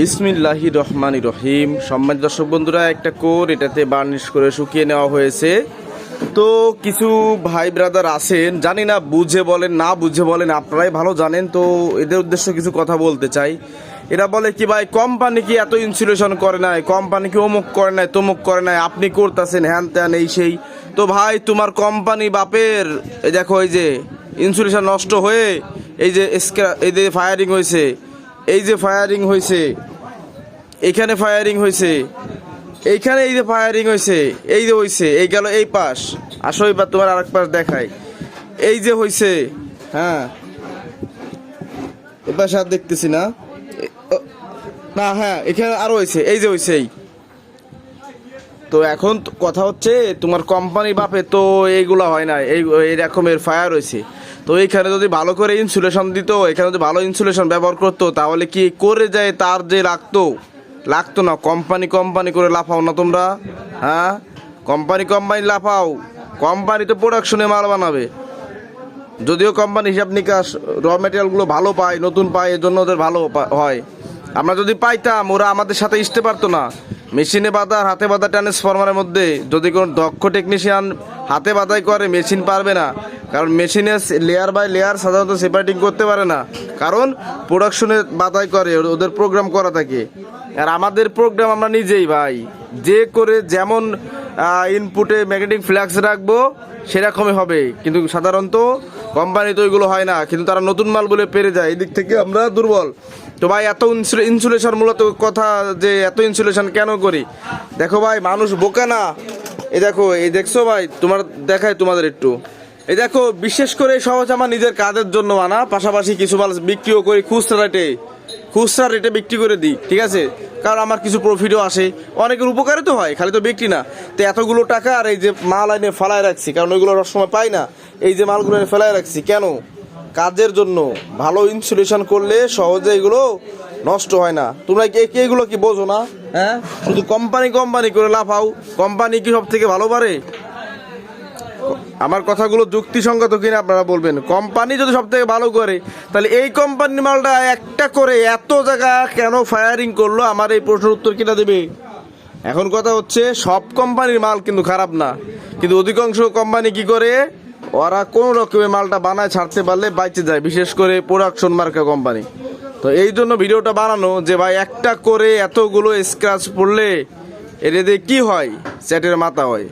বিসমিল্লাহি রহমানি রহিম। সম্মানিত দর্শক বন্ধুরা, একটা কোর এটাতে বার্নিশ করে শুকিয়ে নেওয়া হয়েছে। তো কিছু ভাই ব্রাদার আছেন, জানি না বুঝে বলেন, না বুঝে বলেন, আপনারাই ভালো জানেন। তো এদের উদ্দেশ্য কিছু কথা বলতে চাই। এরা বলে কি, ভাই কোম্পানি কি এত ইনসুলেশন করে নাই? কোম্পানি কি অমুক করে নাই, তমুক করে নাই? আপনি করতেছেন, হ্যান ত্যান, এই সেই। তো ভাই, তোমার কোম্পানি বাপের, এই দেখো, এই যে ইনসুলেশন নষ্ট হয়ে, এই যে এই যে ফায়ারিং হয়েছে। এই যে ফায়ারিং হয়েছে এখানে ফায়ারিং হয়েছে এইখানে এই যে ফায়ারিং হয়েছে এই যে হয়েছে এই গেল এই পাশ। আসো এবার তোমার আরেক পাশ দেখাই। এই যে হয়েছে হ্যাঁ। এবার সাথে দেখতেছি না। না হ্যাঁ এখানে আরও হয়েছে এই যে হয়েছে এই। তো এখন কথা হচ্ছে, তোমার কোম্পানি বাপে তো এইগুলো হয় না এই এই রকমের ফায়ার হয়েছে তো এইখানে যদি ভালো করে ইনসুলেশন দিত এখানে যদি ভালো ইনসুলেশন ব্যবহার করতো, তাহলে কি করে যায় তার যে লাগতো? লাগতো না কোম্পানি কোম্পানি করে লাফাও না তোমরা হ্যাঁ? কোম্পানি কোম্পানি লাফাও কোম্পানি তো প্রোডাকশনে মাল বানাবে। যদিও কোম্পানি হিসাব নিকাশ র মেটেরিয়ালগুলো ভালো পায়, নতুন পায় এর জন্য ওদের ভালো হয়। আমরা যদি পাইতাম, ওরা আমাদের সাথে আসতে পারতো না। মেশিনে বাঁধা আর হাতে বাঁধা ট্রান্সফরমারের মধ্যে যদি কোনো দক্ষ টেকনিশিয়ান হাতে বাঁধাই করে মেশিন পারবে না। কারণ মেশিনে লেয়ার বাই লেয়ার সাধারণত সেপারেটিং করতে পারে না। কারণ প্রোডাকশনে বাধাই করে ওদের প্রোগ্রাম করা থাকে। আর আমাদের প্রোগ্রাম আমরা নিজেই ভাই। যে করে যেমন ইনপুটে ম্যাগনেটিক ফ্ল্যাক্স রাখব, সেরকমই হবে। কিন্তু সাধারণত কোম্পানি তো ওইগুলো হয় না, কিন্তু তারা নতুন মাল বলে পেরে যায়। এদিক দিক থেকে আমরা দুর্বল। তো ভাই, এত ইনসুলেশন মূলত কথা যে এত ইনসুলেশন কেন করি? দেখো ভাই, মানুষ বোকা না। এই দেখো, এই দেখছ ভাই, তোমার দেখায় তোমাদের একটু। এই দেখো, বিশেষ করে সহজ আমার নিজের কাজের জন্য আনা, পাশাপাশি কিছু মাল বিক্রিও করি খুচরা খুচরা রেটে বিক্রি করে দিই, ঠিক আছে? কারণ আমার কিছু প্রফিটও আসে। অনেকের উপকারে তো হয়, খালি তো বিক্রি না। তো এতগুলো টাকা আর এই যে মাল এনে ফেলায় রাখছি, কারণ ওইগুলো সময় পাই না, এই যে মালগুলো এনে ফেলায় রাখছি, কেন? কাজের জন্য। ভালো ইনসুলেশন করলে সহজে এগুলো নষ্ট হয় না। তোমরা কে কে এগুলো কি বোঝো না? হ্যাঁ? শুধু কোম্পানি কোম্পানি করে লাফাও। কোম্পানি কি সব থেকে ভালো পারে? আমার কথাগুলো যুক্তিসঙ্গত কিনা আপনারা বলবেন। কোম্পানি যদি সব থেকে ভালো করে, তাহলে এই কোম্পানির মালটা একটা করে এত জায়গা কেন ফায়ারিং করল? আমার এই প্রশ্নের উত্তর কিনা দেবে? এখন কথা হচ্ছে, সব কোম্পানির মাল কিন্তু খারাপ না। কিন্তু অধিকাংশ কোম্পানি কি করে? ওরা কোন রকমের মালটা বানায় ছাড়তে পারলে বাইচে যায়, বিশেষ করে প্রোডাকশন মার্কা কোম্পানি। তো এই জন্য ভিডিওটা বানানো যে ভাই একটা করে এতগুলো স্ক্র্যাচ পড়লে এটা দিয়ে কি হয়? চ্যাটের মাথা হয়।